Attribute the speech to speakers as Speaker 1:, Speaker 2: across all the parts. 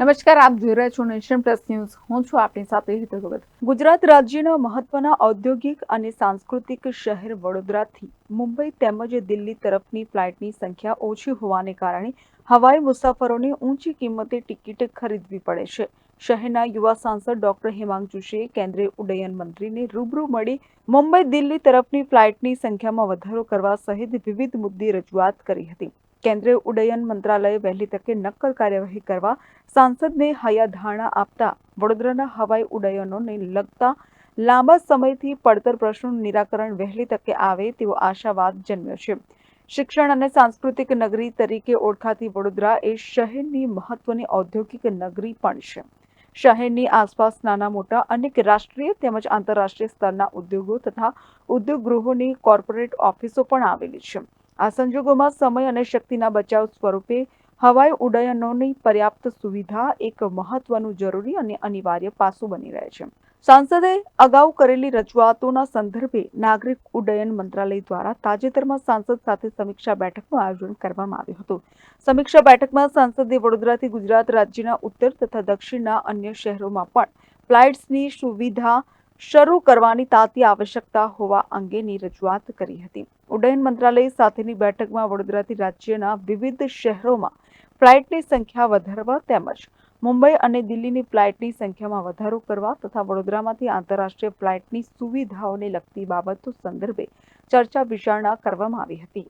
Speaker 1: નમસ્કાર, આપ જોઈ રહ્યા છો નેશન પ્લસ ન્યૂઝ. હું છું આપની સાથે હિતલ ગુજરાત રાજ્યના મહત્વના ઔદ્યોગિક અને સાંસ્કૃતિક શહેર વડોદરાથી મુંબઈ તેમજ દિલ્હી તરફની ફ્લાઇટની સંખ્યા ઓછી હોવાને કારણે હવાઈ મુસાફરોને ઊંચી કિંમતે ટિકિટ ખરીદવી પડે છે. શહેરના યુવા સાંસદ ડોક્ટર હેમાંગ જોશીએ કેન્દ્રીય ઉડ્ડયન મંત્રીને રૂબરૂ મળી મુંબઈ દિલ્હી તરફની ફ્લાઇટની સંખ્યામાં વધારો કરવા સહિત વિવિધ મુદ્દે રજૂઆત કરી હતી. કેન્દ્રીય ઉડ્ડયન મંત્રાલયે વહેલી તકે નક્કર કાર્યવાહી કરવા સાંસદને હયાધારણા આપતા વડોદરાના હવાઈ ઉડ્ડયનોને લગતા લાંબા સમયથી પડતર પ્રશ્નોનું નિરાકરણ વહેલી તકે આવે તેવો આશાવાદ જન્મ્યો છે. શિક્ષણ અને સાંસ્કૃતિક નગરી તરીકે ઓળખાતી વડોદરા એ શહેરની મહત્વની ઔદ્યોગિક નગરી પણ છે. શહેરની આસપાસ નાના મોટા અનેક રાષ્ટ્રીય તેમજ આંતરરાષ્ટ્રીય સ્તરના ઉદ્યોગો તથા ઉદ્યોગ ગૃહોની કોર્પોરેટ ઓફિસો પણ આવેલી છે. આ સંજોગોમાં સમય અને શક્તિના બચાવ સ્વરૂપે હવાઈ ઉડ્ડયનોની પર્યાપ્ત સુવિધા એક મહત્વનું જરૂરી અને અનિવાર્ય પાસું બની રહે છે. સાંસદે અગાઉ કરેલી રજૂઆતોના સંદર્ભે નાગરિક ઉડ્ડયન મંત્રાલય દ્વારા તાજેતરમાં સાંસદ સાથે સમીક્ષા બેઠકનું આયોજન કરવામાં આવ્યું હતું. સમીક્ષા બેઠકમાં સાંસદે વડોદરાથી ગુજરાત રાજ્યના ઉત્તર તથા દક્ષિણના અન્ય શહેરોમાં પણ ફ્લાઇટ્સની સુવિધા શરૂ કરવાની તાતી આવશ્યકતા હોવા અંગેની રજૂઆત કરી હતી. ઉડ્ડયન મંત્રાલય સાથેની બેઠકમાં વડોદરાથી રાજ્યના વિવિધ શહેરોમાં ફ્લાઇટની સંખ્યા વધારવા તેમજ મુંબઈ અને દિલ્હીની ફ્લાઇટની સંખ્યામાં વધારો કરવા તથા વડોદરામાંથી આંતરરાષ્ટ્રીય ફ્લાઇટની સુવિધાઓને લગતી બાબતો સંદર્ભે ચર્ચા વિચારણા કરવામાં આવી હતી.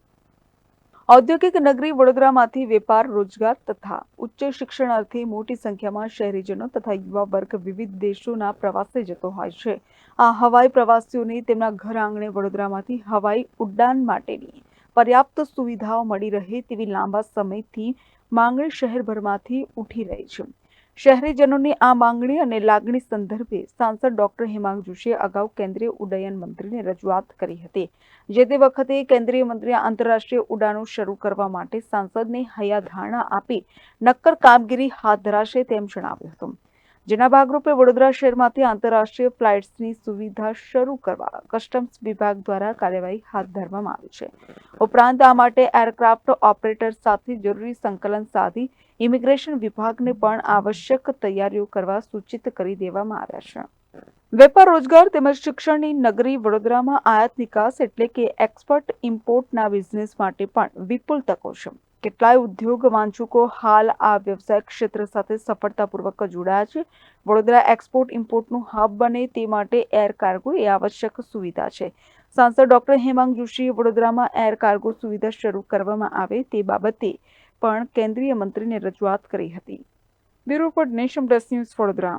Speaker 1: ઔદ્યોગિક નગરી વડોદરામાંથી વેપાર, રોજગાર તથા ઉચ્ચ શિક્ષણ અર્થે મોટી સંખ્યામાં શહેરીજનો તથા યુવા વર્ગ વિવિધ દેશોના પ્રવાસે જતો હોય છે. આ હવાઈ પ્રવાસીઓને તેમના ઘર આંગણે વડોદરામાંથી હવાઈ ઉડ્ડાન માટેની પર્યાપ્ત સુવિધાઓ મળી રહે તેવી લાંબા સમયથી માંગણી શહેરભરમાંથી ઉઠી રહી છે. શહેરીજનોની આ માંગણી અને લાગણી સંદર્ભે સાંસદ ડોક્ટર હેમાંગ જોશીએ અગાઉ કેન્દ્રીય ઉડ્ડયન મંત્રીને રજૂઆત કરી હતી. જે તે વખતે કેન્દ્રીય મંત્રીએ આંતરરાષ્ટ્રીય ઉડાનો શરૂ કરવા માટે સાંસદને હયાધારણા આપી નક્કર કામગીરી હાથ ધરાશે તેમ જણાવ્યું હતું. જેના ભાગરૂપે વડોદરા શહેરમાંથી આંતરરાષ્ટ્રીય ફ્લાઇટ્સની સુવિધા શરૂ કરવા કસ્ટમ્સ વિભાગ દ્વારા કાર્યવાહી હાથ ધરવામાં આવી છે. ઉપરાંત આ માટે એરક્રાફ્ટ ઓપરેટર સાથે જરૂરી સંકલન સાધી ઇમિગ્રેશન વિભાગને પણ આવશ્યક તૈયારીઓ કરવા સૂચિત કરી દેવામાં આવ્યા છે. વેપાર રોજગાર તેમજ શિક્ષણની નગરી વડોદરામાં આયાત નિકાસ એટલે કે એક્સપોર્ટ ઇમ્પોર્ટના બિઝનેસ માટે પણ વિપુલ તકો છે. કેટલાય ઉદ્યોગ વાંચુકો હાલ આ વ્યવસાય ક્ષેત્ર સાથે સફળતાપૂર્વક જોડાયા છે. વડોદરા એક્સપોર્ટ ઇમ્પોર્ટનું હબ બને તે માટે એર કાર્ગો એ આવશ્યક સુવિધા છે. સાંસદ ડોક્ટર હેમાંગ જોશીએ વડોદરામાં એર કાર્ગો સુવિધા શરૂ કરવામાં આવે તે બાબતે પણ કેન્દ્રીય મંત્રીને રજૂઆત કરી હતી. Bureau Nation Plus News Vadodara.